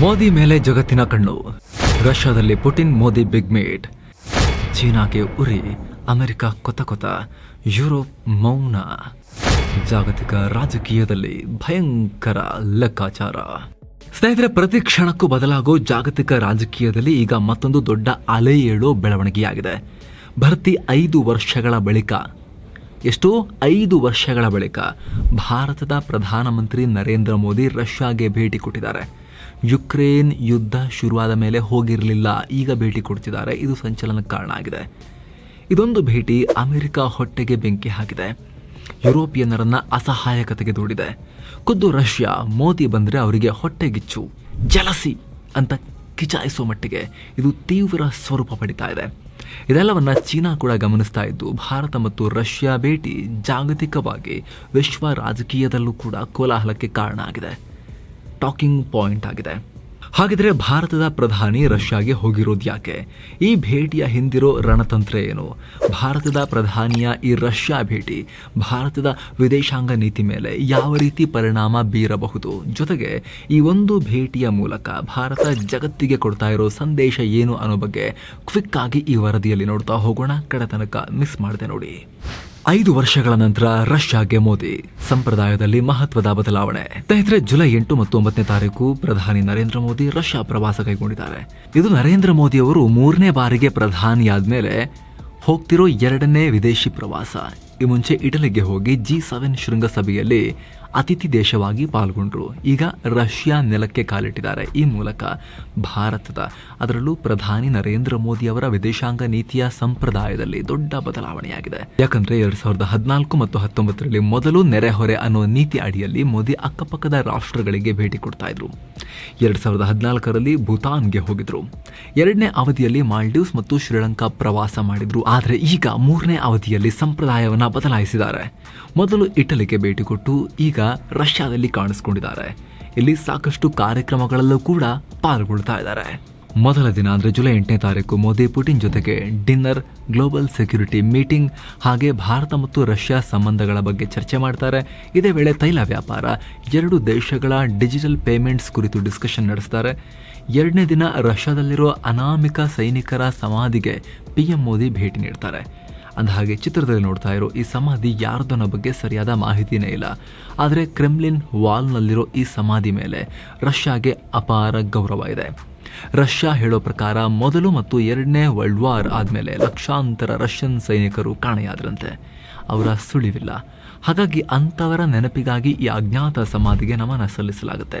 ಮೋದಿ ಮೇಲೆ ಜಗತ್ತಿನ ಕಣ್ಣು. ರಷ್ಯಾದಲ್ಲಿ ಪುಟಿನ್ ಮೋದಿ ಬಿಗ್ ಮೇಟ್. ಚೀನಾಗೆ ಉರಿ, ಅಮೆರಿಕ ಕೊತ ಕೊತ, ಯುರೋಪ್ ಮೌನ. ಜಾಗತಿಕ ರಾಜಕೀಯದಲ್ಲಿ ಭಯಂಕರ ಲೆಕ್ಕಾಚಾರ. ಸ್ನೇಹಿತರೆ, ಪ್ರತಿ ಕ್ಷಣಕ್ಕೂ ಬದಲಾಗೋ ಜಾಗತಿಕ ರಾಜಕೀಯದಲ್ಲಿ ಈಗ ಮತ್ತೊಂದು ದೊಡ್ಡ ಅಲೆ ಏಳೋ ಬೆಳವಣಿಗೆಯಾಗಿದೆ. ಭರ್ತಿ ಐದು ವರ್ಷಗಳ ಬಳಿಕ. ಎಷ್ಟು ಐದು ವರ್ಷಗಳ ಬಳಿಕ ಭಾರತದ ಪ್ರಧಾನಮಂತ್ರಿ ನರೇಂದ್ರ ಮೋದಿ ರಷ್ಯಾಗೆ ಭೇಟಿ ಕೊಟ್ಟಿದ್ದಾರೆ. ಯುಕ್ರೇನ್ ಯುದ್ಧ ಶುರುವಾದ ಮೇಲೆ ಹೋಗಿರಲಿಲ್ಲ. ಈಗ ಭೇಟಿ ಕೊಡ್ತಿದ್ದಾರೆ. ಇದು ಸಂಚಲನಕ್ಕೆ ಕಾರಣ ಆಗಿದೆ. ಇದೊಂದು ಭೇಟಿ ಅಮೆರಿಕ ಹೊಟ್ಟೆಗೆ ಬೆಂಕಿ ಹಾಕಿದೆ. ಯುರೋಪಿಯನ್ನರನ್ನ ಅಸಹಾಯಕತೆಗೆ ದೂಡಿದೆ. ಖುದ್ದು ರಷ್ಯಾ, ಮೋದಿ ಬಂದರೆ ಅವರಿಗೆ ಹೊಟ್ಟೆಗಿಚ್ಚು, ಜಲಸಿ ಅಂತ ಕಿಚಾಯಿಸೋ ಮಟ್ಟಿಗೆ ಇದು ತೀವ್ರ ಸ್ವರೂಪ ಪಡಿತಾ ಇದೆ. ಇದೆಲ್ಲವನ್ನ ಚೀನಾ ಕೂಡ ಗಮನಿಸ್ತಾ ಇದ್ದು, ಭಾರತ ಮತ್ತು ರಷ್ಯಾ ಭೇಟಿ ಜಾಗತಿಕವಾಗಿ ವಿಶ್ವ ರಾಜಕೀಯದಲ್ಲೂ ಕೂಡ ಕೋಲಾಹಲಕ್ಕೆ ಕಾರಣ ಆಗಿದೆ. ಟಾಕಿಂಗ್ ಪಾಯಿಂಟ್ ಆಗಿದೆ. ಹಾಗಿದ್ರೆ ಭಾರತದ ಪ್ರಧಾನಿ ರಷ್ಯಾಗೆ ಹೋಗಿರೋದು ಯಾಕೆ? ಈ ಭೇಟಿಯ ಹಿಂದಿರೋ ರಣತಂತ್ರ ಏನು? ಭಾರತದ ಪ್ರಧಾನಿಯ ಈ ರಷ್ಯಾ ಭೇಟಿ, ಭಾರತದ ವಿದೇಶಾಂಗ ನೀತಿ ಮೇಲೆ ಯಾವ ರೀತಿ ಪರಿಣಾಮ ಬೀರಬಹುದು? ಜೊತೆಗೆ ಈ ಒಂದು ಭೇಟಿಯ ಮೂಲಕ ಭಾರತ ಜಗತ್ತಿಗೆ ಕೊಡ್ತಾ ಇರೋ ಸಂದೇಶ ಏನು ಅನ್ನೋ ಬಗ್ಗೆ ಕ್ವಿಕ್ ಆಗಿ ಈ ವರದಿಯಲ್ಲಿ ನೋಡ್ತಾ ಹೋಗೋಣ. ಕಡೆ ತನಕ ಮಿಸ್ ಮಾಡದೆ ನೋಡಿ. ಐದು ವರ್ಷಗಳ ನಂತರ ರಷ್ಯಾಗೆ ಮೋದಿ. ಸಂಪ್ರದಾಯದಲ್ಲಿ ಮಹತ್ವದ ಬದಲಾವಣೆ. ಸ್ನೇಹಿತರೆ ಜುಲೈ ಎಂಟು ಮತ್ತು ಒಂಬತ್ತನೇ ತಾರೀಕು ಪ್ರಧಾನಿ ನರೇಂದ್ರ ಮೋದಿ ರಷ್ಯಾ ಪ್ರವಾಸ ಕೈಗೊಂಡಿದ್ದಾರೆ. ಇದು ನರೇಂದ್ರ ಮೋದಿ ಅವರು ಮೂರನೇ ಬಾರಿಗೆ ಪ್ರಧಾನಿಯಾದ ಮೇಲೆ ಹೋಗ್ತಿರೋ ಎರಡನೇ ವಿದೇಶಿ ಪ್ರವಾಸ. ಈ ಮುಂಚೆ ಇಟಲಿಗೆ ಹೋಗಿ ಜಿ ಸೆವೆನ್ ಶೃಂಗಸಭೆಯಲ್ಲಿ ಅತಿಥಿ ದೇಶವಾಗಿ ಪಾಲ್ಗೊಂಡರು ಈಗ ರಷ್ಯಾ ನೆಲಕ್ಕೆ ಕಾಲಿಟ್ಟಿದ್ದಾರೆ. ಈ ಮೂಲಕ ಭಾರತದ ಅದರಲ್ಲೂ ಪ್ರಧಾನಿ ನರೇಂದ್ರ ಮೋದಿ ಅವರ ವಿದೇಶಾಂಗ ನೀತಿಯ ಸಂಪ್ರದಾಯದಲ್ಲಿ ದೊಡ್ಡ ಬದಲಾವಣೆಯಾಗಿದೆ. ಯಾಕಂದ್ರೆ ಎರಡ್ ಸಾವಿರದ ಹದಿನಾಲ್ಕು ಮತ್ತು ಹತ್ತೊಂಬತ್ತರಲ್ಲಿ ಮೊದಲು ನೆರೆಹೊರೆ ಅನ್ನೋ ನೀತಿ ಅಡಿಯಲ್ಲಿ ಮೋದಿ ಅಕ್ಕಪಕ್ಕದ ರಾಷ್ಟ್ರಗಳಿಗೆ ಭೇಟಿ ಕೊಡ್ತಾ ಇದ್ರು. ಎರಡ್ ಸಾವಿರದ ಹದಿನಾಲ್ಕರಲ್ಲಿ ಭೂತಾನ್ಗೆ ಹೋಗಿದ್ರು. ಎರಡನೇ ಅವಧಿಯಲ್ಲಿ ಮಾಲ್ಡೀವ್ಸ್ ಮತ್ತು ಶ್ರೀಲಂಕಾ ಪ್ರವಾಸ ಮಾಡಿದ್ರು. ಆದರೆ ಈಗ ಮೂರನೇ ಅವಧಿಯಲ್ಲಿ ಸಂಪ್ರದಾಯವನ್ನ ಬದಲಾಯಿಸಿದ್ದಾರೆ. ಮೊದಲು ಇಟಲಿಗೆ ಭೇಟಿ ಕೊಟ್ಟು ಈಗ ರಷ್ಯಾದಲ್ಲಿ ಕಾಣಿಸ್ಕೊಂಡಿದ್ದಾರೆ. ಇಲ್ಲಿ ಸಾಕಷ್ಟು ಕಾರ್ಯಕ್ರಮಗಳಲ್ಲೂ ಕೂಡ ಪಾಲ್ಗೊಳ್ತಾ ಇದ್ದಾರೆ. ಮೊದಲ ದಿನ ಅಂದರೆ ಜುಲೈ ಎಂಟನೇ ತಾರೀಕು ಮೋದಿ ಪುಟಿನ್ ಜೊತೆಗೆ ಡಿನ್ನರ್, ಗ್ಲೋಬಲ್ ಸೆಕ್ಯೂರಿಟಿ ಮೀಟಿಂಗ್, ಹಾಗೆ ಭಾರತ ಮತ್ತು ರಷ್ಯಾ ಸಂಬಂಧಗಳ ಬಗ್ಗೆ ಚರ್ಚೆ ಮಾಡ್ತಾರೆ. ಇದೇ ವೇಳೆ ತೈಲ ವ್ಯಾಪಾರ, ಎರಡು ದೇಶಗಳ ಡಿಜಿಟಲ್ ಪೇಮೆಂಟ್ಸ್ ಕುರಿತು ಡಿಸ್ಕಷನ್ ನಡೆಸ್ತಾರೆ. ಎರಡನೇ ದಿನ ರಷ್ಯಾದಲ್ಲಿರೋ ಅನಾಮಿಕ ಸೈನಿಕರ ಸಮಾಧಿಗೆ ಪಿಎಂ ಮೋದಿ ಭೇಟಿ ನೀಡ್ತಾರೆ. ಅಂದಹಾಗೆ ಚಿತ್ರದಲ್ಲಿ ನೋಡ್ತಾ ಇರೋ ಈ ಸಮಾಧಿ ಯಾರ್ದು ಬಗ್ಗೆ ಸರಿಯಾದ ಮಾಹಿತಿನೇ ಇಲ್ಲ. ಆದರೆ ಕ್ರೆಮ್ಲಿನ್ ವಾಲ್ನಲ್ಲಿರೋ ಈ ಸಮಾಧಿ ಮೇಲೆ ರಷ್ಯಾಗೆ ಅಪಾರ ಗೌರವ ಇದೆ. ರಷ್ಯಾ ಹೇಳೋ ಪ್ರಕಾರ ಮೊದಲು ಮತ್ತು ಎರಡನೇ ವರ್ಲ್ಡ್ ವಾರ್ ಆದಮೇಲೆ ಲಕ್ಷಾಂತರ ರಷ್ಯನ್ ಸೈನಿಕರು ಕಾಣೆಯಾದ್ರಂತೆ. ಅವರ ಸುಳಿವಿಲ್ಲ. ಹಾಗಾಗಿ ಅಂಥವರ ನೆನಪಿಗಾಗಿ ಈ ಅಜ್ಞಾತ ಸಮಾಧಿಗೆ ನಮನ ಸಲ್ಲಿಸಲಾಗುತ್ತೆ.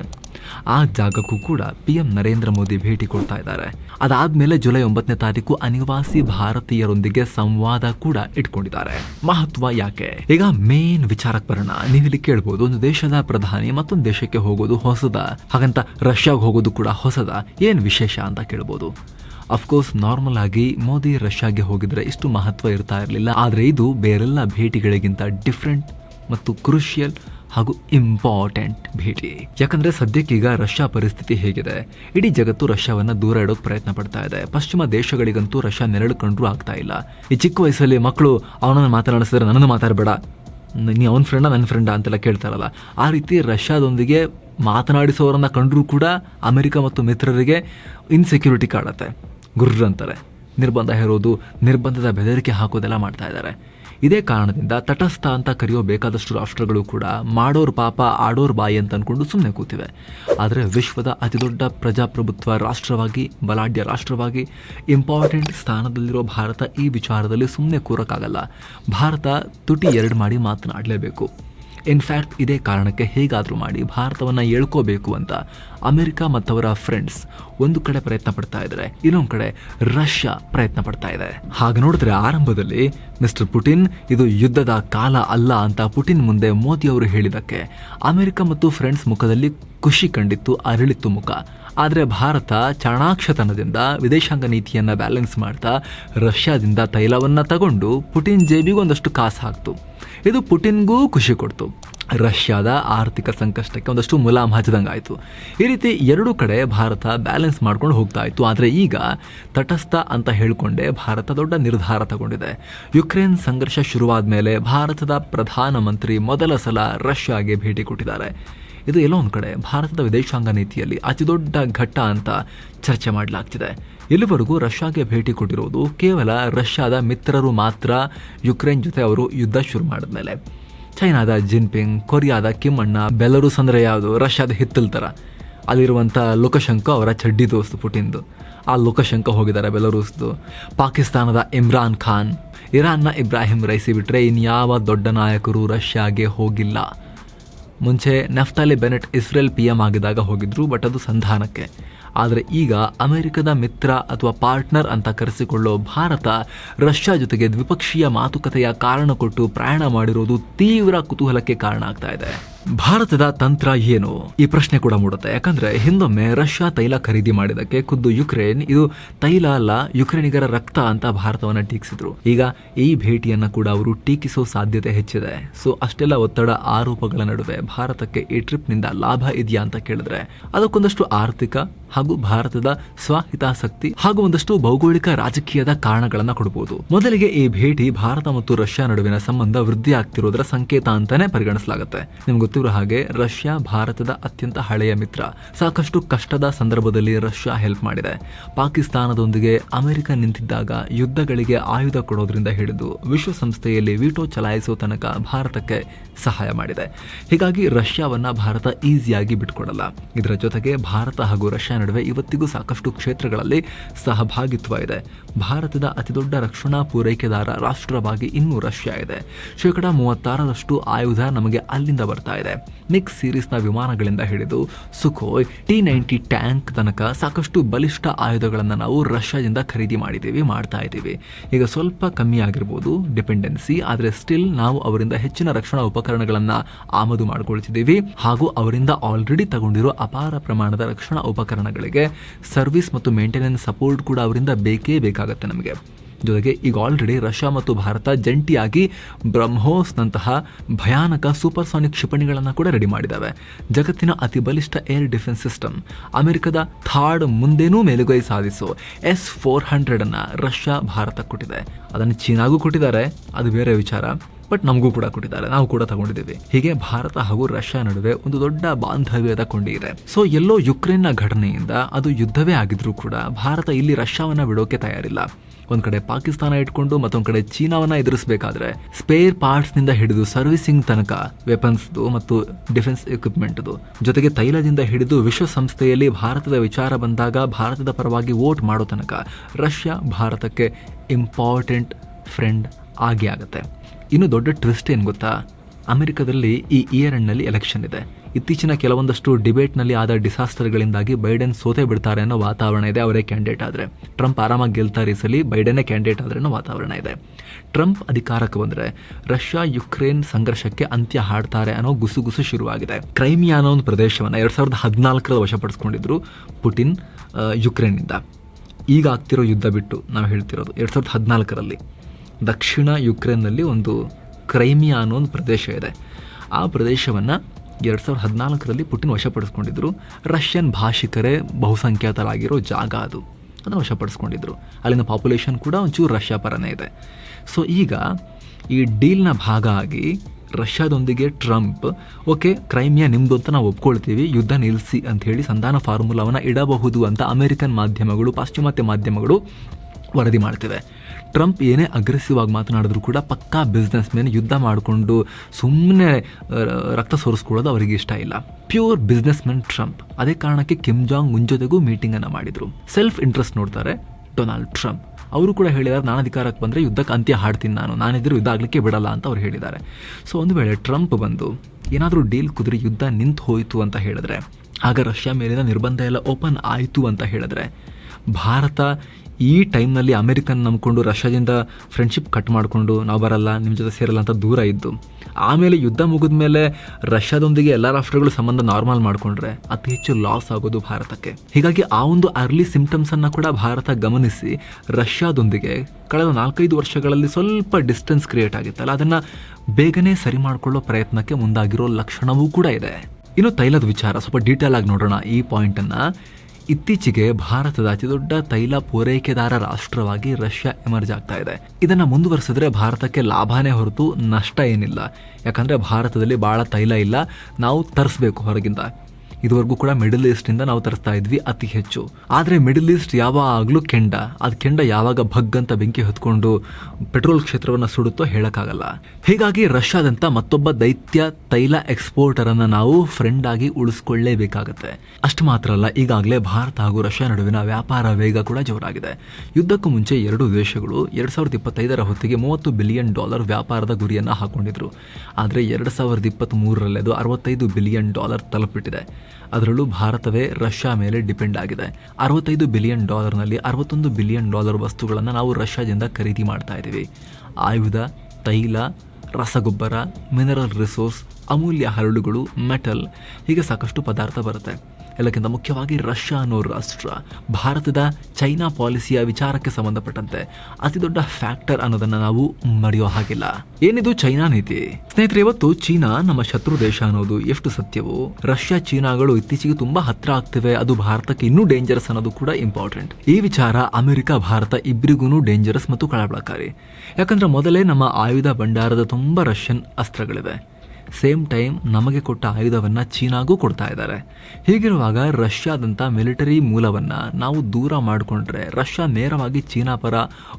ಆ ಜಾಗಕ್ಕೂ ಕೂಡ ಪಿ ಎಂ ನರೇಂದ್ರ ಮೋದಿ ಭೇಟಿ ಕೊಡ್ತಾ ಇದ್ದಾರೆ. ಅದಾದ್ಮೇಲೆ ಜುಲೈ ಒಂಬತ್ತನೇ ತಾರೀಕು ಅನಿವಾಸಿ ಭಾರತೀಯರೊಂದಿಗೆ ಸಂವಾದ ಕೂಡ ಇಟ್ಕೊಂಡಿದ್ದಾರೆ. ಮಹತ್ವ ಯಾಕೆ? ಈಗ ಮೇನ್ ವಿಚಾರಕ್ಕೆ ಬರೋಣ. ನೀವಿಲ್ಲಿ ಕೇಳ್ಬೋದು, ಒಂದು ದೇಶದ ಪ್ರಧಾನಿ ಮತ್ತೊಂದು ದೇಶಕ್ಕೆ ಹೋಗೋದು ಹೊಸದ. ಹಾಗಂತ ರಷ್ಯಾಗೆ ಹೋಗೋದು ಕೂಡ ಹೊಸದ. ಏನ್ ವಿಶೇಷ ಅಂತ ಕೇಳ್ಬೋದು. ಅಫ್ಕೋರ್ಸ್ ನಾರ್ಮಲ್ ಆಗಿ ಮೋದಿ ರಷ್ಯಾಗೆ ಹೋಗಿದ್ರೆ ಇಷ್ಟು ಮಹತ್ವ ಇರ್ತಾ ಇರಲಿಲ್ಲ. ಆದರೆ ಇದು ಬೇರೆಲ್ಲ ಭೇಟಿಗಳಿಗಿಂತ ಡಿಫ್ರೆಂಟ್ ಮತ್ತು ಕ್ರೂಷಿಯಲ್ ಹಾಗೂ ಇಂಪಾರ್ಟೆಂಟ್ ಭೇಟಿ. ಯಾಕಂದ್ರೆ ಸದ್ಯಕ್ಕೀಗ ರಷ್ಯಾ ಪರಿಸ್ಥಿತಿ ಹೇಗಿದೆ. ಇಡೀ ಜಗತ್ತು ರಷ್ಯಾವನ್ನ ದೂರ ಇಡೋಕೆ ಪ್ರಯತ್ನ ಪಡ್ತಾ ಇದೆ. ಪಶ್ಚಿಮ ದೇಶಗಳಿಗಂತೂ ರಷ್ಯಾ ನೆರಳು ಕಂಡ್ರೂ ಆಗ್ತಾ ಇಲ್ಲ. ಈ ಚಿಕ್ಕ ವಯಸ್ಸಲ್ಲಿ ಮಕ್ಕಳು ಅವನನ್ನು ಮಾತನಾಡಿಸಿದ್ರೆ ನನ್ನನ್ನು ಮಾತಾಡಬೇಡ. ನೀ ಅವನ ಫ್ರೆಂಡ ನನ್ನ ಫ್ರೆಂಡ ಅಂತೆಲ್ಲ ಕೇಳ್ತಾರಲ್ಲ. ಆ ರೀತಿ ರಷ್ಯಾದೊಂದಿಗೆ ಮಾತನಾಡಿಸೋರನ್ನ ಕಂಡ್ರೂ ಕೂಡ ಅಮೆರಿಕ ಮತ್ತು ಮಿತ್ರರಿಗೆ ಇನ್ಸೆಕ್ಯೂರಿಟಿ ಕಾಡತ್ತೆ ಗುರ್ರ ಅಂತಾರೆ. ನಿರ್ಬಂಧ ಹೇರೋದು ನಿರ್ಬಂಧದ ಬೆದರಿಕೆ ಹಾಕೋದೆಲ್ಲ ಮಾಡ್ತಾ ಇದ್ದಾರೆ. ಇದೇ ಕಾರಣದಿಂದ ತಟಸ್ಥ ಅಂತ ಕರೆಯೋ ಬೇಕಾದಷ್ಟು ರಾಷ್ಟ್ರಗಳು ಕೂಡ ಮಾಡೋರ್ ಪಾಪ ಆಡೋರ್ ಬಾಯಿ ಅಂತ ಅಂದ್ಕೊಂಡು ಸುಮ್ಮನೆ ಕೂತಿವೆ. ಆದರೆ ವಿಶ್ವದ ಅತಿದೊಡ್ಡ ಪ್ರಜಾಪ್ರಭುತ್ವ ರಾಷ್ಟ್ರವಾಗಿ, ಬಲಾಢ್ಯ ರಾಷ್ಟ್ರವಾಗಿ ಇಂಪಾರ್ಟೆಂಟ್ ಸ್ಥಾನದಲ್ಲಿರೋ ಭಾರತ ಈ ವಿಚಾರದಲ್ಲಿ ಸುಮ್ಮನೆ ಕೂರೋಕ್ಕಾಗಲ್ಲ. ಭಾರತ ತುಟಿ ಎರಡು ಮಾಡಿ ಮಾತನಾಡಲೇಬೇಕು. ಇನ್ಫ್ಯಾಕ್ಟ್ ಇದೇ ಕಾರಣಕ್ಕೆ ಹೇಗಾದರೂ ಮಾಡಿ ಭಾರತವನ್ನು ಎಳ್ಕೋಬೇಕು ಅಂತ ಅಮೆರಿಕ ಮತ್ತವರ ಫ್ರೆಂಡ್ಸ್ ಒಂದು ಕಡೆ ಪ್ರಯತ್ನ ಪಡ್ತಾ ಇದ್ದಾರೆ, ಇನ್ನೊಂದು ಕಡೆ ರಷ್ಯಾ ಪ್ರಯತ್ನ ಪಡ್ತಾ ಇದೆ. ಹಾಗೆ ನೋಡಿದ್ರೆ ಆರಂಭದಲ್ಲಿ ಮಿಸ್ಟರ್ ಪುಟಿನ್ ಇದು ಯುದ್ಧದ ಕಾಲ ಅಲ್ಲ ಅಂತ ಪುಟಿನ್ ಮುಂದೆ ಮೋದಿ ಅವರು ಹೇಳಿದಕ್ಕೆ ಅಮೆರಿಕ ಮತ್ತು ಫ್ರೆಂಡ್ಸ್ ಮುಖದಲ್ಲಿ ಖುಷಿ ಕಂಡಿತ್ತು, ಅರಳಿತ್ತು ಮುಖ. ಆದರೆ ಭಾರತ ಚಾಣಾಕ್ಷತನದಿಂದ ವಿದೇಶಾಂಗ ನೀತಿಯನ್ನು ಬ್ಯಾಲೆನ್ಸ್ ಮಾಡ್ತಾ ರಷ್ಯಾದಿಂದ ತೈಲವನ್ನು ತಗೊಂಡು ಪುಟಿನ್ ಜೇಬಿಗೂ ಒಂದಷ್ಟು ಕಾಸು ಹಾಕ್ತು. ಇದು ಪುಟಿನ್ಗೂ ಖುಷಿ ಕೊಡ್ತು. ರಷ್ಯಾದ ಆರ್ಥಿಕ ಸಂಕಷ್ಟಕ್ಕೆ ಒಂದಷ್ಟು ಮುಲಾಮ್ ಆಯಿತು. ಈ ರೀತಿ ಎರಡೂ ಕಡೆ ಭಾರತ ಬ್ಯಾಲೆನ್ಸ್ ಮಾಡ್ಕೊಂಡು ಹೋಗ್ತಾ ಇತ್ತು. ಆದರೆ ಈಗ ತಟಸ್ಥ ಅಂತ ಹೇಳಿಕೊಂಡೇ ಭಾರತ ದೊಡ್ಡ ನಿರ್ಧಾರ ತಗೊಂಡಿದೆ. ಯುಕ್ರೇನ್ ಸಂಘರ್ಷ ಶುರುವಾದ ಮೇಲೆ ಭಾರತದ ಪ್ರಧಾನಮಂತ್ರಿ ಮೊದಲ ಸಲ ರಷ್ಯಾಗೆ ಭೇಟಿ ಕೊಟ್ಟಿದ್ದಾರೆ. ಇದು ಎಲ್ಲೋ ಒಂದು ಕಡೆ ಭಾರತದ ವಿದೇಶಾಂಗ ನೀತಿಯಲ್ಲಿ ಅತಿದೊಡ್ಡ ಘಟ್ಟ ಅಂತ ಚರ್ಚೆ ಮಾಡಲಾಗ್ತಿದೆ. ಇಲ್ಲಿವರೆಗೂ ರಷ್ಯಾಗೆ ಭೇಟಿ ಕೊಟ್ಟಿರುವುದು ಕೇವಲ ರಷ್ಯಾದ ಮಿತ್ರರು ಮಾತ್ರ ಯುಕ್ರೇನ್ ಜೊತೆ ಅವರು ಯುದ್ಧ ಶುರು ಮಾಡಿದ್ಮೇಲೆ. ಚೈನಾದ ಜಿನ್ಪಿಂಗ್, ಕೊರಿಯಾದ ಕಿಮ್ಮಣ್ಣ ಬೆಲರೂಸ್ ಅಂದರೆ ಯಾವುದು? ರಷ್ಯಾದ ಹಿತ್ತಲ್ ಥರ ಅಲ್ಲಿರುವಂಥ ಲೋಕಶಂಕ ಅವರ ಚಡ್ಡಿ ದೋಸ್ತು ಪುಟಿನ್ದು. ಆ ಲೋಕಶಂಕ ಹೋಗಿದ್ದಾರೆ ಬೆಲರೂಸ್ದು. ಪಾಕಿಸ್ತಾನದ ಇಮ್ರಾನ್ ಖಾನ್. ಇರಾನ್ನ ಇಬ್ರಾಹಿಂ ರೈಸಿ ಬಿಟ್ಟರೆ ಇನ್ಯಾವ ದೊಡ್ಡ ನಾಯಕರು ರಷ್ಯಾಗೆ ಹೋಗಿಲ್ಲ. ಮುಂಚೆ Naftali Bennett Israel P M ಆಗಿದಾಗ ಹೋಗಿದ್ರು, ಬಟ್ ಅದು ಸಂಧಾನಕ್ಕೆ. ಆದರೆ ಈಗ ಅಮೆರಿಕದ ಮಿತ್ರ ಅಥವಾ ಪಾರ್ಟ್ನರ್ ಅಂತ ಕರೆಸಿಕೊಳ್ಳೋ ಭಾರತ ರಷ್ಯಾ ಜೊತೆಗೆ ದ್ವಿಪಕ್ಷೀಯ ಮಾತುಕತೆಯ ಕಾರಣ ಕೊಟ್ಟು ಪ್ರಯಾಣ ಮಾಡಿರೋದು ತೀವ್ರ ಕುತೂಹಲಕ್ಕೆ ಕಾರಣ ಆಗ್ತಾ ಇದೆ. ಭಾರತದ ತಂತ್ರ ಏನು? ಈ ಪ್ರಶ್ನೆ ಕೂಡ ಮೂಡುತ್ತೆ. ಯಾಕಂದ್ರೆ ಹಿಂದೊಮ್ಮೆ ರಷ್ಯಾ ತೈಲ ಖರೀದಿ ಮಾಡಿದಕ್ಕೆ ಖುದ್ದು ಯುಕ್ರೇನ್, ಇದು ತೈಲ ಅಲ್ಲ, ಯುಕ್ರೇನಿಗರ ರಕ್ತ ಅಂತ ಭಾರತವನ್ನ ಟೀಕಿಸಿದ್ರು. ಈಗ ಈ ಭೇಟಿಯನ್ನ ಕೂಡ ಅವರು ಟೀಕಿಸೋ ಸಾಧ್ಯತೆ ಹೆಚ್ಚಿದೆ. ಸೊ, ಅಷ್ಟೆಲ್ಲ ಒತ್ತಡ ಆರೋಪಗಳ ನಡುವೆ ಭಾರತಕ್ಕೆ ಈ ಟ್ರಿಪ್ನಿಂದ ಲಾಭ ಇದೆಯಾ ಅಂತ ಕೇಳಿದ್ರೆ, ಅದಕ್ಕೊಂದಷ್ಟು ಆರ್ಥಿಕ ಹಾಗೂ ಭಾರತದ ಸ್ವಹಿತಾಸಕ್ತಿ ಹಾಗೂ ಒಂದಷ್ಟು ಭೌಗೋಳಿಕ ರಾಜಕೀಯದ ಕಾರಣಗಳನ್ನ ಕೊಡಬಹುದು ಮೊದಲಿಗೆ ಈ ಭೇಟಿ ಭಾರತ ಮತ್ತು ರಷ್ಯಾ ನಡುವಿನ ಸಂಬಂಧ ವೃದ್ಧಿ ಆಗ್ತಿರೋದ್ರ ಸಂಕೇತ ಅಂತಾನೆ ಪರಿಗಣಿಸಲಾಗುತ್ತೆ. ನಿಮ್ಗೆ ಗೊತ್ತಿರೋ ಹಾಗೆ ರಷ್ಯಾ ಭಾರತದ ಅತ್ಯಂತ ಹಳೆಯ ಮಿತ್ರ. ಸಾಕಷ್ಟು ಕಷ್ಟದ ಸಂದರ್ಭದಲ್ಲಿ ರಷ್ಯಾ ಹೆಲ್ಪ್ ಮಾಡಿದೆ. ಪಾಕಿಸ್ತಾನದೊಂದಿಗೆ ಅಮೆರಿಕ ನಿಂತಿದ್ದಾಗ ಯುದ್ಧಗಳಿಗೆ ಆಯುಧ ಕೊಡೋದ್ರಿಂದ ಹಿಡಿದು ವಿಶ್ವಸಂಸ್ಥೆಯಲ್ಲಿ ವಿಟೋ ಚಲಾಯಿಸೋ ತನಕ ಭಾರತಕ್ಕೆ ಸಹಾಯ ಮಾಡಿದೆ. ಹೀಗಾಗಿ ರಷ್ಯಾವನ್ನ ಭಾರತ ಈಸಿಯಾಗಿ ಬಿಟ್ಕೊಡಲ್ಲ. ಇದರ ಜೊತೆಗೆ ಭಾರತ ಹಾಗೂ ರಷ್ಯಾ ನಡುವೆ ಇವತ್ತಿಗೂ ಸಾಕಷ್ಟು ಕ್ಷೇತ್ರಗಳಲ್ಲಿ ಸಹಭಾಗಿತ್ವ ಇದೆ. ಭಾರತದ ಅತಿದೊಡ್ಡ ರಕ್ಷಣಾ ಪೂರೈಕೆದಾರ ರಾಷ್ಟ್ರವಾಗಿ ಇನ್ನೂ ರಷ್ಯಾ ಇದೆ. ಶೇಕಡಾ ಮೂವತ್ತಾರರಷ್ಟು ಆಯುಧ ನಮಗೆ ಅಲ್ಲಿಂದ ಬರ್ತಾ ಇದೆ. ನಿಕ್ ಸೀರೀಸ್ನ ವಿಮಾನಗಳಿಂದ ಹಿಡಿದು ಸುಖೋಯ್ ಟಿ ನೈಂಟಿ ಟ್ಯಾಂಕ್ ತನಕ ಸಾಕಷ್ಟು ಬಲಿಷ್ಠ ಆಯುಧಗಳನ್ನು ನಾವು ರಷ್ಯಾದಿಂದ ಖರೀದಿ ಮಾಡಿದ್ದೀವಿ, ಮಾಡ್ತಾ ಇದ್ದೀವಿ. ಈಗ ಸ್ವಲ್ಪ ಕಮ್ಮಿ ಆಗಿರ್ಬೋದು ಡಿಪೆಂಡೆನ್ಸಿ ಆದರೆ ಸ್ಟಿಲ್ ನಾವು ಅವರಿಂದ ಹೆಚ್ಚಿನ ರಕ್ಷಣಾ ಉಪಕರಣಗಳನ್ನು ಆಮದು ಮಾಡಿಕೊಳ್ತಿದ್ದೀವಿ. ಹಾಗೂ ಅವರಿಂದ ಆಲ್ರೆಡಿ ತಗೊಂಡಿರೋ ಅಪಾರ ಪ್ರಮಾಣದ ರಕ್ಷಣಾ ಉಪಕರಣಗಳಿಗೆ ಸರ್ವಿಸ್ ಮತ್ತು ಮೇಂಟೆನೆನ್ಸ್ ಸಪೋರ್ಟ್ ಕೂಡ ಅವರಿಂದ ಬೇಕೇ ಬೇಕಾಗುತ್ತೆ ನಮಗೆ. ಜೊತೆಗೆ ಈಗ ಆಲ್ರೆಡಿ ರಷ್ಯಾ ಮತ್ತು ಭಾರತ ಜಂಟಿಯಾಗಿ ಬ್ರಹ್ಮೋಸ್ನಂತಹ ಭಯಾನಕ ಸೂಪರ್ಸಾನಿಕ್ ಕ್ಷಿಪಣಿಗಳನ್ನು ಕೂಡ ರೆಡಿ ಮಾಡಿದ್ದಾವೆ ಜಗತ್ತಿನ ಅತಿ ಬಲಿಷ್ಠ ಏರ್ ಡಿಫೆನ್ಸ್ ಸಿಸ್ಟಮ್ ಅಮೆರಿಕದ ಥಾರ್ಡ್ ಮುಂದೇನೂ ಮೇಲುಗೈ ಸಾಧಿಸು ಎಸ್ ಫೋರ್ ಹಂಡ್ರೆಡನ್ನು ರಷ್ಯಾ, ಭಾರತ ಕೊಟ್ಟಿದೆ. ಅದನ್ನು ಚೀನಾಗೂ ಕೊಟ್ಟಿದ್ದಾರೆ, ಅದು ಬೇರೆ ವಿಚಾರ, ಬಟ್ ನಮಗೂ ಕೂಡ ಕೊಟ್ಟಿದ್ದಾರೆ. ನಾವು ಕೂಡ ತಗೊಂಡಿದ್ದೀವಿ. ಹೀಗೆ ಭಾರತ ಹಾಗೂ ರಷ್ಯಾ ನಡುವೆ ಒಂದು ದೊಡ್ಡ ಬಾಂಧವ್ಯದ ಕೊಂಡಿ ಇದೆ. ಸೊ ಎಲ್ಲೋ ಯುಕ್ರೇನ್ನ ಘಟನೆಯಿಂದ ಅದು ಯುದ್ಧವೇ ಆಗಿದ್ರೂ ಕೂಡ ಭಾರತ ಇಲ್ಲಿ ರಷ್ಯಾವನ್ನ ಬಿಡೋಕೆ ತಯಾರಿಲ್ಲ. ಒಂದ್ ಕಡೆ ಪಾಕಿಸ್ತಾನ ಇಟ್ಕೊಂಡು ಮತ್ತೊಂದ್ ಕಡೆ ಚೀನಾವನ್ನ ಎದುರಿಸಬೇಕಾದ್ರೆ ಸ್ಪೇರ್ ಪಾರ್ಟ್ಸ್ನಿಂದ ಹಿಡಿದು ಸರ್ವಿಸಿಂಗ್ ತನಕ, ವೆಪನ್ಸ್ದು ಮತ್ತು ಡಿಫೆನ್ಸ್ ಎಕ್ವಿಪ್ಮೆಂಟ್ ಜೊತೆಗೆ ತೈಲದಿಂದ ಹಿಡಿದು ವಿಶ್ವಸಂಸ್ಥೆಯಲ್ಲಿ ಭಾರತದ ವಿಚಾರ ಬಂದಾಗ ಭಾರತದ ಪರವಾಗಿ ವೋಟ್ ಮಾಡೋ ತನಕ ರಷ್ಯಾ ಭಾರತಕ್ಕೆ ಇಂಪಾರ್ಟೆಂಟ್ ಫ್ರೆಂಡ್ ಆಗಿ ಆಗುತ್ತೆ. ಇನ್ನು ದೊಡ್ಡ ಟ್ವಿಸ್ಟ್ ಏನು ಗೊತ್ತಾ? ಅಮೆರಿಕದಲ್ಲಿ ಈ ಇಯರ್ ಎಂಡ್ನಲ್ಲಿ ಎಲೆಕ್ಷನ್ ಇದೆ. ಇತ್ತೀಚಿನ ಕೆಲವೊಂದಷ್ಟು ಡಿಬೇಟ್ನಲ್ಲಿ ಆದ ಡಿಸಾಸ್ಟರ್ಗಳಿಂದಾಗಿ ಬೈಡೆನ್ ಸೋತೆ ಬಿಡ್ತಾರೆ ಅನ್ನೋ ವಾತಾವರಣ ಇದೆ, ಅವರೇ ಕ್ಯಾಂಡಿಡೇಟ್ ಆದರೆ. ಟ್ರಂಪ್ ಆರಾಮಾಗಿ ಗೆಲ್ತಾರೆ ಈ ಬೈಡೆನ್ನೇ ಕ್ಯಾಂಡಿಡೇಟ್ ಆದರೆ ಅನ್ನೋ ವಾತಾವರಣ ಇದೆ. ಟ್ರಂಪ್ ಅಧಿಕಾರಕ್ಕೆ ಬಂದರೆ ರಷ್ಯಾ ಯುಕ್ರೇನ್ ಸಂಘರ್ಷಕ್ಕೆ ಅಂತ್ಯ ಹಾಡ್ತಾರೆ ಅನ್ನೋ ಗುಸುಗುಸು ಶುರುವಾಗಿದೆ. ಕ್ರೈಮಿಯಾ ಅನ್ನೋ ಒಂದು ಪ್ರದೇಶವನ್ನು ಎರಡು ಸಾವಿರದ ಹದಿನಾಲ್ಕರ ವಶಪಡಿಸ್ಕೊಂಡಿದ್ರು ಪುಟಿನ್ ಯುಕ್ರೇನಿಂದ ಈಗ ಆಗ್ತಿರೋ ಯುದ್ಧ ಬಿಟ್ಟು ನಾವು ಹೇಳ್ತಿರೋದು ಎರಡು ಸಾವಿರದ ಹದಿನಾಲ್ಕರಲ್ಲಿ. ದಕ್ಷಿಣ ಯುಕ್ರೇನ್ನಲ್ಲಿ ಒಂದು ಕ್ರೈಮಿಯಾ ಅನ್ನೋ ಒಂದು ಪ್ರದೇಶ ಇದೆ. ಆ ಪ್ರದೇಶವನ್ನು ಎರಡು ಸಾವಿರದ ಹದಿನಾಲ್ಕರಲ್ಲಿ ಪುಟಿನ್ ವಶಪಡಿಸ್ಕೊಂಡಿದ್ದರು ರಷ್ಯನ್ ಭಾಷಿಕರೇ ಬಹುಸಂಖ್ಯಾತರಾಗಿರೋ ಜಾಗ ಅದು. ಅದನ್ನು ವಶಪಡಿಸ್ಕೊಂಡಿದ್ರು. ಅಲ್ಲಿನ ಪಾಪ್ಯುಲೇಷನ್ ಕೂಡ ಒಂಚೂರು ರಷ್ಯಾ ಪರನೇ ಇದೆ. ಸೊ ಈಗ ಈ ಡೀಲ್ನ ಭಾಗ ಆಗಿ ರಷ್ಯಾದೊಂದಿಗೆ ಟ್ರಂಪ್, ಓಕೆ, ಕ್ರೈಮಿಯಾ ನಿಮ್ಮದು ಅಂತ ನಾವು ಒಪ್ಕೊಳ್ತೀವಿ, ಯುದ್ಧ ನಿಲ್ಲಿಸಿ ಅಂತ ಹೇಳಿ ಸಂಧಾನ ಫಾರ್ಮುಲಾವನ್ನು ಇಡಬಹುದು ಅಂತ ಅಮೆರಿಕನ್ ಮಾಧ್ಯಮಗಳು, ಪಾಶ್ಚಿಮಾತ್ಯ ಮಾಧ್ಯಮಗಳು ವರದಿ ಮಾಡ್ತಿವೆ. ಟ್ರಂಪ್ ಏನೇ ಅಗ್ರೆಸಿವ್ ಆಗಿ ಮಾತನಾಡಿದ್ರು ಕೂಡ ಪಕ್ಕಾ ಬಿಸ್ನೆಸ್ ಮ್ಯಾನ್ ಯುದ್ಧ ಮಾಡಿಕೊಂಡು ಸುಮ್ಮನೆ ರಕ್ತ ಸೋರಿಸ್ಕೊಳ್ಳೋದು ಅವರಿಗೆ ಇಷ್ಟ ಇಲ್ಲ. ಪ್ಯೂರ್ ಬಿಸ್ನೆಸ್ ಮ್ಯಾನ್ ಟ್ರಂಪ್ ಅದೇ ಕಾರಣಕ್ಕೆ ಕಿಮ್ ಜಾಂಗ್ ಉನ್ ಜೊತೆಗೂ ಮೀಟಿಂಗನ್ನು ಮಾಡಿದರು. ಸೆಲ್ಫ್ ಇಂಟ್ರೆಸ್ಟ್ ನೋಡ್ತಾರೆ ಡೊನಾಲ್ಡ್ ಟ್ರಂಪ್ ಅವರು ಕೂಡ ಹೇಳಿದ್ದಾರೆ ನಾನು ಅಧಿಕಾರಕ್ಕೆ ಬಂದರೆ ಯುದ್ಧಕ್ಕೆ ಅಂತ್ಯ ಹಾಡ್ತೀನಿ ನಾನು. ನಾನಿದ್ರು ಯುದ್ಧ ಆಗಲಿಕ್ಕೆ ಬಿಡಲ್ಲ ಅಂತ ಅವ್ರು ಹೇಳಿದ್ದಾರೆ. ಸೊ ಒಂದು ವೇಳೆ ಟ್ರಂಪ್ ಬಂದು, ಏನಾದರೂ ಡೀಲ್ ಕುದುರೆ ಯುದ್ಧ ನಿಂತು ಹೋಯಿತು ಅಂತ ಹೇಳಿದ್ರೆ, ಆಗ ರಷ್ಯಾ ಮೇಲಿನ ನಿರ್ಬಂಧ ಎಲ್ಲ ಓಪನ್ ಆಯಿತು ಅಂತ ಹೇಳಿದ್ರೆ, ಭಾರತ ಈ ಟೈಮ್ನಲ್ಲಿ ಅಮೆರಿಕನ್ ನಂಬಿಕೊಂಡು ರಷ್ಯಾದಿಂದ ಫ್ರೆಂಡ್ಶಿಪ್ ಕಟ್ ಮಾಡಿಕೊಂಡು ನಾವು ಬರಲ್ಲ ನಿಮ್ಮ ಜೊತೆ ಸೇರಲ್ಲ ಅಂತ ದೂರ ಇದ್ದು, ಆಮೇಲೆ ಯುದ್ಧ ಮುಗಿದ ಮೇಲೆ ರಷ್ಯಾದೊಂದಿಗೆ ಎಲ್ಲ ರಾಷ್ಟ್ರಗಳು ಸಂಬಂಧ ನಾರ್ಮಲ್ ಮಾಡಿಕೊಂಡ್ರೆ ಅತಿ ಹೆಚ್ಚು ಲಾಸ್ ಆಗೋದು ಭಾರತಕ್ಕೆ. ಹೀಗಾಗಿ ಆ ಒಂದು ಅರ್ಲಿ ಸಿಂಪ್ಟಮ್ಸನ್ನು ಕೂಡ ಭಾರತ ಗಮನಿಸಿ, ರಷ್ಯಾದೊಂದಿಗೆ ಕಳೆದ ನಾಲ್ಕೈದು ವರ್ಷಗಳಲ್ಲಿ ಸ್ವಲ್ಪ ಡಿಸ್ಟೆನ್ಸ್ ಕ್ರಿಯೇಟ್ ಆಗಿತ್ತಲ್ಲ, ಅದನ್ನು ಬೇಗನೆ ಸರಿ ಮಾಡಿಕೊಳ್ಳೋ ಪ್ರಯತ್ನಕ್ಕೆ ಮುಂದಾಗಿರೋ ಲಕ್ಷಣವೂ ಕೂಡ ಇದೆ. ಇನ್ನು ತೈಲದ ವಿಚಾರ, ಸ್ವಲ್ಪ ಡೀಟೇಲ್ ಆಗಿ ನೋಡೋಣ ಈ ಪಾಯಿಂಟನ್ನು ಇತ್ತೀಚೆಗೆ ಭಾರತದ ಅತಿದೊಡ್ಡ ತೈಲ ಪೂರೈಕೆದಾರ ರಾಷ್ಟ್ರವಾಗಿ ರಷ್ಯಾ ಎಮರ್ಜ್ ಆಗ್ತಾ ಇದೆ. ಇದನ್ನ ಮುಂದುವರೆಸಿದ್ರೆ ಭಾರತಕ್ಕೆ ಲಾಭನೇ ಹೊರತು ನಷ್ಟ ಏನಿಲ್ಲ. ಯಾಕಂದ್ರೆ ಭಾರತದಲ್ಲಿ ಬಹಳ ತೈಲ ಇಲ್ಲ. ನಾವು ತರಿಸ್ಬೇಕು ಹೊರಗಿಂದ. ಇದುವರೆಗೂ ಕೂಡ ಮಿಡಲ್ ಈಸ್ಟಿಂದ ನಾವು ತರಿಸ್ತಾ ಇದ್ವಿ ಅತಿ ಹೆಚ್ಚು. ಆದರೆ ಮಿಡಲ್ ಈಸ್ಟ್ ಯಾವಾಗಲೂ ಕೆಂಡ. ಅದು ಕೆಂಡ ಯಾವಾಗ ಭಗ್ ಅಂತ ಬೆಂಕಿ ಹೊತ್ಕೊಂಡು ಪೆಟ್ರೋಲ್ ಕ್ಷೇತ್ರವನ್ನು ಸುಡುತ್ತೋ ಹೇಳೋಕ್ಕಾಗಲ್ಲ. ಹೀಗಾಗಿ ರಷ್ಯಾದಂತ ಮತ್ತೊಬ್ಬ ದೈತ್ಯ ತೈಲ ಎಕ್ಸ್ಪೋರ್ಟರನ್ನು ನಾವು ಫ್ರೆಂಡ್ ಆಗಿ ಉಳಿಸ್ಕೊಳ್ಳೇಬೇಕಾಗತ್ತೆ. ಅಷ್ಟು ಮಾತ್ರ ಅಲ್ಲ, ಈಗಾಗಲೇ ಭಾರತ ಹಾಗೂ ರಷ್ಯಾ ನಡುವಿನ ವ್ಯಾಪಾರ ವೇಗ ಕೂಡ ಜೋರಾಗಿದೆ. ಯುದ್ಧಕ್ಕೂ ಮುಂಚೆ ಎರಡು ದೇಶಗಳು ಎರಡ್ ಸಾವಿರದ ಇಪ್ಪತ್ತೈದರ ಹೊತ್ತಿಗೆ ಮೂವತ್ತು ಬಿಲಿಯನ್ ಡಾಲರ್ ವ್ಯಾಪಾರದ ಗುರಿಯನ್ನ ಹಾಕೊಂಡಿದ್ರು. ಆದರೆ ಎರಡು ಸಾವಿರದ ಇಪ್ಪತ್ತ್ ಮೂರರಲ್ಲಿ ಅದು ಅರವತ್ತೈದು ಬಿಲಿಯನ್ ಡಾಲರ್ ತಲುಪಿಟ್ಟಿದೆ. ಅದರಲ್ಲೂ ಭಾರತವೇ ರಷ್ಯಾ ಮೇಲೆ ಡಿಪೆಂಡ್ ಆಗಿದೆ. ಅರವತ್ತೈದು ಬಿಲಿಯನ್ ಡಾಲರ್ನಲ್ಲಿ ಅರವತ್ತೊಂದು ಬಿಲಿಯನ್ ಡಾಲರ್ ವಸ್ತುಗಳನ್ನು ನಾವು ರಷ್ಯಾದಿಂದ ಖರೀದಿ ಮಾಡ್ತಾ ಇದ್ದೀವಿ. ಆಯುಧ, ತೈಲ, ರಸಗೊಬ್ಬರ, ಮಿನರಲ್ ರಿಸೋರ್ಸ್, ಅಮೂಲ್ಯ ಹರಳುಗಳು, ಮೆಟಲ್ ಹೀಗೆ ಸಾಕಷ್ಟು ಪದಾರ್ಥ ಬರುತ್ತೆ. ಎಲ್ಲಕ್ಕಿಂತ ಮುಖ್ಯವಾಗಿ ರಷ್ಯಾ ಅನ್ನೋ ರಾಷ್ಟ್ರ. ಭಾರತದ ಚೈನಾ ಪಾಲಿಸಿಯ ವಿಚಾರಕ್ಕೆ ಸಂಬಂಧಪಟ್ಟಂತೆ ಅತಿ ದೊಡ್ಡ ಫ್ಯಾಕ್ಟರ್ ಅನ್ನೋದನ್ನ ನಾವು ಮರೆಯೋ ಹಾಗಿಲ್ಲ. ಏನಿದು ಚೈನಾ ನೀತಿ? ಸ್ನೇಹಿತರೆ, ಇವತ್ತು ಚೀನಾ ನಮ್ಮ ಶತ್ರು ದೇಶ ಅನ್ನೋದು ಎಷ್ಟು ಸತ್ಯವು? ರಷ್ಯಾ, ಚೀನಾಗಳು ಇತ್ತೀಚೆಗೆ ತುಂಬಾ ಹತ್ರ ಆಗ್ತಿವೆ. ಅದು ಭಾರತಕ್ಕೆ ಇನ್ನೂ ಡೇಂಜರಸ್ ಅನ್ನೋದು ಕೂಡ ಇಂಪಾರ್ಟೆಂಟ್ ಈ ವಿಚಾರ ಅಮೆರಿಕ, ಭಾರತ ಇಬ್ಬರಿಗೂ ಡೇಂಜರಸ್ ಮತ್ತು ಕಳವಳಕಾರಿ ಯಾಕಂದ್ರೆ ಮೊದಲೇ ನಮ್ಮ ಆಯುಧ ಭಂಡಾರದ ತುಂಬಾ ರಷ್ಯನ್ ಅಸ್ತ್ರಗಳಿವೆ. ಸೇಮ್ ಟೈಮ್ ನಮಗೆ ಕೊಟ್ಟ ಆಯುಧವನ್ನು ಚೀನಾಗೂ ಕೊಡ್ತಾ ಇದ್ದಾರೆ. ಹೀಗಿರುವಾಗ ರಷ್ಯಾದಂಥ ಮಿಲಿಟರಿ ಮೂಲವನ್ನು ನಾವು ದೂರ ಮಾಡಿಕೊಂಡ್ರೆ, ರಷ್ಯಾ ನೇರವಾಗಿ ಚೀನಾ ಪರ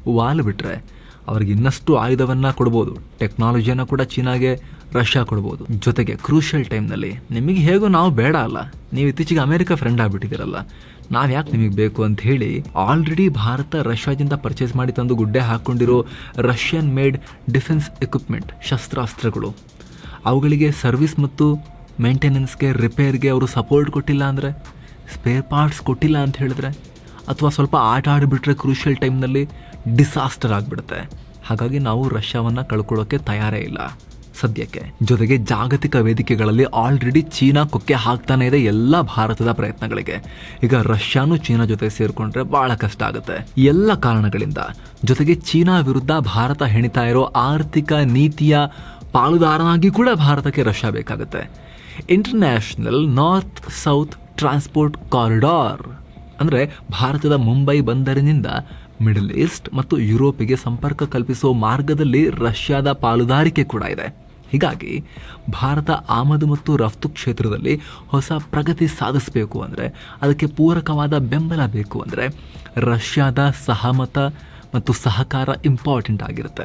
ವಾಲ್ ಬಿಟ್ಟರೆ ಅವ್ರಿಗೆ ಇನ್ನಷ್ಟು ಆಯುಧವನ್ನು ಕೊಡ್ಬೋದು. ಟೆಕ್ನಾಲಜಿಯನ್ನು ಕೂಡ ಚೀನಾಗೆ, ರಷ್ಯಾ ಕೊಡ್ಬೋದು. ಜೊತೆಗೆ ಕ್ರೂಷಿಯಲ್ ಟೈಮ್ನಲ್ಲಿ ನಿಮಗೆ ಹೇಗೋ ನಾವು ಬೇಡ ಅಲ್ಲ. ನೀವು ಇತ್ತೀಚೆಗೆ ಅಮೆರಿಕ ಫ್ರೆಂಡ್ ಆಗಿಬಿಟ್ಟಿದ್ದೀರಲ್ಲ. ನಾವು ಯಾಕೆ ನಿಮಗೆ ಬೇಕು ಅಂತ ಹೇಳಿ ಆಲ್ರೆಡಿ ಭಾರತ ರಷ್ಯಾದಿಂದ ಪರ್ಚೇಸ್ ಮಾಡಿ ತಂದು ಗುಡ್ಡೆ ಹಾಕ್ಕೊಂಡಿರೋ ರಷ್ಯನ್ ಮೇಡ್ ಡಿಫೆನ್ಸ್ ಎಕ್ವಿಪ್ಮೆಂಟ್ ಶಸ್ತ್ರಾಸ್ತ್ರಗಳು. ಅವುಗಳಿಗೆ ಸರ್ವಿಸ್ ಮತ್ತು ಮೇಂಟೆನೆನ್ಸ್ಗೆ ರಿಪೇರ್ಗೆ ಅವರು ಸಪೋರ್ಟ್ ಕೊಟ್ಟಿಲ್ಲ ಅಂದರೆ ಸ್ಪೇರ್ ಪಾರ್ಟ್ಸ್ ಕೊಟ್ಟಿಲ್ಲ ಅಂತ ಹೇಳಿದ್ರೆ, ಅಥವಾ ಸ್ವಲ್ಪ ಆಟ ಆಡಿಬಿಟ್ರೆ ಕ್ರೂಷಿಯಲ್ ಟೈಮ್ನಲ್ಲಿ ಡಿಸಾಸ್ಟರ್ ಆಗಿಬಿಡುತ್ತೆ. ಹಾಗಾಗಿ ನಾವು ರಷ್ಯಾವನ್ನು ಕಳ್ಕೊಳ್ಳೋಕ್ಕೆ ತಯಾರೇ ಇಲ್ಲ. ಸದ್ಯಕ್ಕೆ. ಜೊತೆಗೆ ಜಾಗತಿಕ ವೇದಿಕೆಗಳಲ್ಲಿ ಆಲ್ರೆಡಿ ಚೀನಾ ಕೊಕ್ಕೆ ಹಾಕ್ತಾನೆ ಇದೆ ಎಲ್ಲ ಭಾರತದ ಪ್ರಯತ್ನಗಳಿಗೆ. ಈಗ ರಷ್ಯಾನು ಚೀನಾ ಜೊತೆ ಸೇರಿಕೊಂಡ್ರೆ ಬಹಳ ಕಷ್ಟ ಆಗುತ್ತೆ. ಎಲ್ಲ ಕಾರಣಗಳಿಂದ. ಜೊತೆಗೆ ಚೀನಾ ವಿರುದ್ಧ ಭಾರತ ಹೆಣಿತಾ ಇರೋ ಆರ್ಥಿಕ ನೀತಿಯ ಪಾಲುದಾರನಾಗಿ ಕೂಡ ಭಾರತಕ್ಕೆ ರಷ್ಯಾ ಬೇಕಾಗುತ್ತೆ. International north south transport corridor ಅಂದರೆ ಭಾರತದ ಮುಂಬೈ ಬಂದರಿನಿಂದ ಮಿಡಲ್ ಈಸ್ಟ್ ಮತ್ತು ಯುರೋಪಿಗೆ ಸಂಪರ್ಕ ಕಲ್ಪಿಸುವ ಮಾರ್ಗದಲ್ಲಿ ರಷ್ಯಾದ ಪಾಲುದಾರಿಕೆ ಕೂಡ ಇದೆ. ಹೀಗಾಗಿ ಭಾರತ ಆಮದು ಮತ್ತು ರಫ್ತು ಕ್ಷೇತ್ರದಲ್ಲಿ ಹೊಸ ಪ್ರಗತಿ ಸಾಧಿಸಬೇಕು ಅಂದರೆ, ಅದಕ್ಕೆ ಪೂರಕವಾದ ಬೆಂಬಲ ಬೇಕು ಅಂದರೆ ರಷ್ಯಾದ ಸಹಮತ ಮತ್ತು ಸಹಕಾರ ಇಂಪಾರ್ಟೆಂಟ್ ಆಗಿರುತ್ತೆ.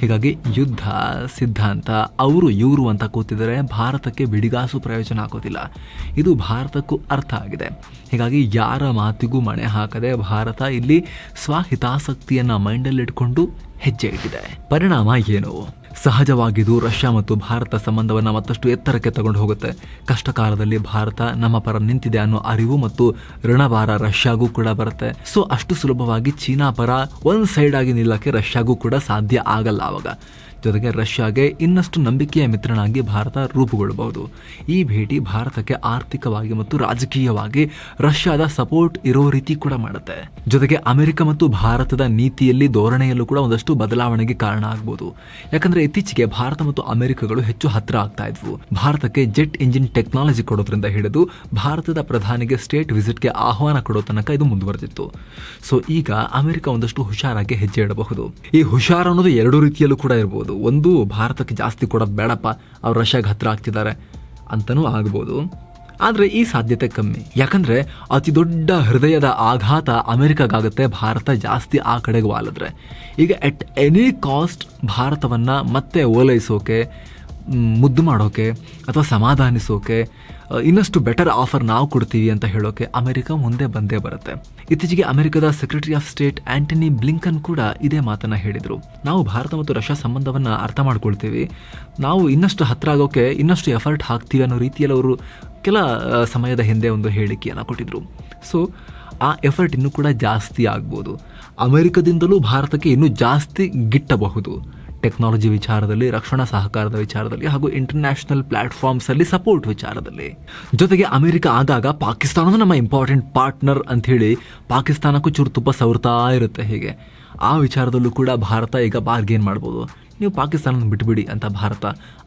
ಹೀಗಾಗಿ ಯುದ್ಧ, ಸಿದ್ಧಾಂತ, ಅವರು ಇವರು ಅಂತ ಕೂತಿದರೆ ಭಾರತಕ್ಕೆ ಬಿಡಿಗಾಸು ಪ್ರಯೋಜನ ಆಗೋದಿಲ್ಲ. ಇದು ಭಾರತಕ್ಕೂ ಅರ್ಥ ಆಗಿದೆ. ಹೀಗಾಗಿ ಯಾರ ಮಾತಿಗೂ ಮಣೆ ಹಾಕದೆ ಭಾರತ ಇಲ್ಲಿ ಸ್ವಹಿತಾಸಕ್ತಿಯನ್ನು ಮೈಂಡಲ್ಲಿಟ್ಕೊಂಡು ಹೆಜ್ಜೆ ಇಟ್ಟಿದೆ. ಪರಿಣಾಮ ಏನು? ಸಹಜವಾಗಿದ್ದು ರಷ್ಯಾ ಮತ್ತು ಭಾರತ ಸಂಬಂಧವನ್ನು ಮತ್ತಷ್ಟು ಎತ್ತರಕ್ಕೆ ತಗೊಂಡು ಹೋಗುತ್ತೆ. ಕಷ್ಟಕಾಲದಲ್ಲಿ ಭಾರತ ನಮ್ಮ ಪರ ನಿಂತಿದೆ ಅನ್ನೋ ಅರಿವು ಮತ್ತು ಋಣಭಾರ ರಷ್ಯಾಗೂ ಕೂಡ ಬರುತ್ತೆ. ಸೊ, ಅಷ್ಟು ಸುಲಭವಾಗಿ ಚೀನಾ ಪರ ಒಂದ್ ಸೈಡ್ ಆಗಿ ನಿಲ್ಲಕ್ಕೆ ರಷ್ಯಾಗೂ ಕೂಡ ಸಾಧ್ಯ ಆಗಲ್ಲ ಆವಾಗ ಜೊತೆಗೆ ರಷ್ಯಾಗೆ ಇನ್ನಷ್ಟು ನಂಬಿಕೆಯ ಮಿತ್ರನಾಗಿ ಭಾರತ ರೂಪುಗೊಳ್ಳಬಹುದು ಈ ಭೇಟಿ ಭಾರತಕ್ಕೆ ಆರ್ಥಿಕವಾಗಿ ಮತ್ತು ರಾಜಕೀಯವಾಗಿ ರಷ್ಯಾದ ಸಪೋರ್ಟ್ ಇರೋ ರೀತಿ ಕೂಡ ಮಾಡುತ್ತೆ. ಜೊತೆಗೆ ಅಮೆರಿಕ ಮತ್ತು ಭಾರತದ ನೀತಿಯಲ್ಲಿ ಧೋರಣೆಯಲ್ಲೂ ಕೂಡ ಒಂದಷ್ಟು ಬದಲಾವಣೆಗೆ ಕಾರಣ ಆಗ್ಬೋದು. ಯಾಕಂದ್ರೆ ಇತ್ತೀಚೆಗೆ ಭಾರತ ಮತ್ತು ಅಮೆರಿಕಗಳು ಹೆಚ್ಚು ಹತ್ತಿರ ಆಗ್ತಾ ಇದ್ವು. ಭಾರತಕ್ಕೆ ಜೆಟ್ ಇಂಜಿನ್ ಟೆಕ್ನಾಲಜಿ ಕೊಡೋದ್ರಿಂದ ಹಿಡಿದು ಭಾರತದ ಪ್ರಧಾನಿಗೆ ಸ್ಟೇಟ್ ವಿಸಿಟ್ಗೆ ಆಹ್ವಾನ ಕೊಡೋ ತನಕ ಇದು ಮುಂದುವರೆದಿತ್ತು. ಸೊ ಈಗ ಅಮೆರಿಕ ಒಂದಷ್ಟು ಹುಷಾರಾಗಿ ಹೆಜ್ಜೆ ಇಡಬಹುದು. ಈ ಹುಷಾರ ಅನ್ನೋದು ಎರಡು ರೀತಿಯಲ್ಲೂ ಕೂಡ ಇರಬಹುದು ಒಂದು ಭಾರತಕ್ಕೆ ಜಾಸ್ತಿ ಕೊಡೋದು ಬೇಡಪ್ಪ, ಅವ್ರು ರಷ್ಯಾಗೆ ಹತ್ತಿರ ಆಗ್ತಿದ್ದಾರೆ ಅಂತನೂ ಆಗ್ಬೋದು. ಆದರೆ ಈ ಸಾಧ್ಯತೆ ಕಮ್ಮಿ. ಯಾಕಂದರೆ ಅತಿ ದೊಡ್ಡ ಹೃದಯದ ಆಘಾತ ಅಮೆರಿಕಾಗುತ್ತೆ ಭಾರತ ಜಾಸ್ತಿ ಆ ಕಡೆಗೆ ವಾಲಿದ್ರೆ. ಈಗ ಎಟ್ ಎನಿ ಕಾಸ್ಟ್ ಭಾರತವನ್ನು ಮತ್ತೆ ಓಲೈಸೋಕೆ ಮುದ್ದು ಮಾಡೋಕೆ ಅಥವಾ ಸಮಾಧಾನಿಸೋಕೆ ಇನ್ನಷ್ಟು ಬೆಟರ್ ಆಫರ್ ನಾವು ಕೊಡ್ತೀವಿ ಅಂತ ಹೇಳೋಕೆ ಅಮೆರಿಕ ಮುಂದೆ ಬಂದೇ ಬರುತ್ತೆ. ಇತ್ತೀಚೆಗೆ ಅಮೆರಿಕದ secretary of state Antony Blinken ಕೂಡ ಇದೇ ಮಾತನ್ನ ಹೇಳಿದರು. ನಾವು ಭಾರತ ಮತ್ತು ರಷ್ಯಾ ಸಂಬಂಧವನ್ನು ಅರ್ಥ ಮಾಡ್ಕೊಳ್ತೀವಿ. ನಾವು ಇನ್ನಷ್ಟು ಹತ್ರ ಆಗೋಕೆ, ಇನ್ನಷ್ಟು ಎಫರ್ಟ್ ಹಾಕ್ತೀವಿ ಅನ್ನೋ ರೀತಿಯಲ್ಲಿ ಅವರು ಕೆಲ ಸಮಯದ ಹಿಂದೆ ಒಂದು ಹೇಳಿಕೆಯನ್ನು ಕೊಟ್ಟಿದ್ದರು ಸೊ ಆ ಎಫರ್ಟ್ ಇನ್ನೂ ಕೂಡ ಜಾಸ್ತಿ ಆಗ್ಬೋದು. ಅಮೆರಿಕದಿಂದಲೂ ಭಾರತಕ್ಕೆ ಇನ್ನೂ ಜಾಸ್ತಿ ಗಿಟ್ಟಬಹುದು. ಟೆಕ್ನಾಲಜಿ ವಿಚಾರದಲ್ಲಿ, ರಕ್ಷಣಾ ಸಹಕಾರದ ವಿಚಾರದಲ್ಲಿ ಹಾಗೂ ಇಂಟರ್ನ್ಯಾಷನಲ್ ಪ್ಲಾಟ್ಫಾರ್ಮ್ಸ್ ಅಲ್ಲಿ ಸಪೋರ್ಟ್ ವಿಚಾರದಲ್ಲಿ. ಜೊತೆಗೆ ಅಮೆರಿಕ ಆಗಾಗ ಪಾಕಿಸ್ತಾನದ ನಮ್ಮ ಇಂಪಾರ್ಟೆಂಟ್ ಪಾರ್ಟ್ನರ್ ಅಂತ ಹೇಳಿ ಪಾಕಿಸ್ತಾನಕ್ಕೂ ಚೂರು ತುಪ್ಪ ಸವರ್ತಾ ಇರುತ್ತೆ ಹೀಗೆ. ಆ ವಿಚಾರದಲ್ಲೂ ಕೂಡ ಭಾರತ ಈಗ ಬಾರ್ಗೇನ್ ಮಾಡ್ಬೋದು. ನೀವು ಪಾಕಿಸ್ತಾನ ಬಿಟ್ಬಿಡಿ ಅಂತ ಭಾರತ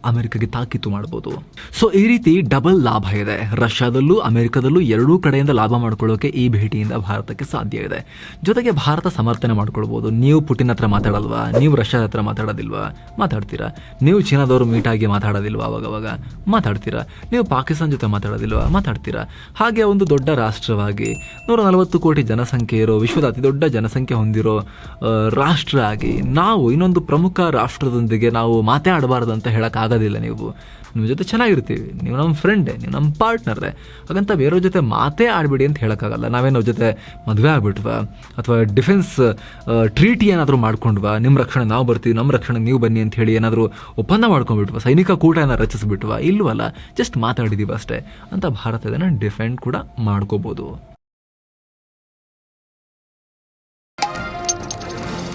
ಅಮೆರಿಕಗೆ ತಾಕೀತು ಮಾಡ್ಬೋದು. ಸೊ ಈ ರೀತಿ ಡಬಲ್ ಲಾಭ ಇದೆ. ರಷ್ಯಾದಲ್ಲೂ ಅಮೆರಿಕದಲ್ಲೂ ಎರಡೂ ಕಡೆಯಿಂದ ಲಾಭ ಮಾಡ್ಕೊಳ್ಳೋಕೆ ಈ ಭೇಟಿಯಿಂದ ಭಾರತಕ್ಕೆ ಸಾಧ್ಯ ಇದೆ. ಜೊತೆಗೆ ಭಾರತ ಸಮರ್ಥನೆ ಮಾಡ್ಕೊಳ್ಬೋದು. ನೀವು ಪುಟಿನ್ ಹತ್ರ ಮಾತಾಡಲ್ವಾ? ನೀವು ರಷ್ಯಾದ ಹತ್ರ ಮಾತಾಡೋದಿಲ್ವಾ? ಮಾತಾಡ್ತೀರಾ? ನೀವು ಚೀನಾದವರು ಆಗಿ ಮಾತಾಡೋದಿಲ್ವಾ ಅವಾಗವಾಗ? ಮಾತಾಡ್ತೀರಾ? ನೀವು ಪಾಕಿಸ್ತಾನ ಜೊತೆ ಮಾತಾಡೋದಿಲ್ವಾ? ಮಾತಾಡ್ತೀರಾ? ಹಾಗೆ ಒಂದು ದೊಡ್ಡ ರಾಷ್ಟ್ರವಾಗಿ ನೂರ ನಲವತ್ತು ಕೋಟಿ ಜನಸಂಖ್ಯೆ ಇರೋ, ವಿಶ್ವದ ಅತಿ ದೊಡ್ಡ ಜನಸಂಖ್ಯೆ ಹೊಂದಿರೋ ರಾಷ್ಟ್ರ ಆಗಿ ನಾವು ಇನ್ನೊಂದು ಪ್ರಮುಖ ರಾಷ್ಟ್ರದೊಂದಿಗೆ ನಾವು ಮಾತಾಡಬಾರ್ದು ಅಂತ ಹೇಳೋಕ್ಕಾಗೋದಿಲ್ಲ ನೀವು. ನಿಮ್ಮ ಜೊತೆ ಚೆನ್ನಾಗಿರ್ತೀವಿ. ನೀವು ನಮ್ಮ ಫ್ರೆಂಡೇ ನೀವು ನಮ್ಮ ಪಾರ್ಟ್ನರೇ ಹಾಗಂತ ಬೇರೆಯವ್ರ ಜೊತೆ ಮಾತೇ ಆಡಬೇಡಿ ಅಂತ ಹೇಳೋಕ್ಕಾಗಲ್ಲ. ನಾವೇನೋ ಜೊತೆ ಮದುವೆ ಆಗ್ಬಿಟ್ವಾ? ಅಥವಾ ಡಿಫೆನ್ಸ್ ಟ್ರೀಟಿ ಏನಾದರೂ ಮಾಡ್ಕೊಂಡ್ವಾ? ನಿಮ್ಮ ರಕ್ಷಣೆ ನಾವು ಬರ್ತೀವಿ ನಮ್ಮ ರಕ್ಷಣೆ ನೀವು ಬನ್ನಿ ಅಂತ ಹೇಳಿ ಏನಾದರೂ ಒಪ್ಪಂದ ಮಾಡ್ಕೊಂಡ್ಬಿಟ್ವಾ? ಸೈನಿಕ ಕೂಟ ಏನಾರು ರಚಿಸ್ಬಿಟ್ವಾ? ಇಲ್ವಲ್ಲ ಜಸ್ಟ್ ಮಾತಾಡಿದೀವಿ ಅಷ್ಟೇ. ಅಂತ ಭಾರತದನ್ನು ಡಿಫೆಂಡ್ ಕೂಡ ಮಾಡ್ಕೋಬೋದು.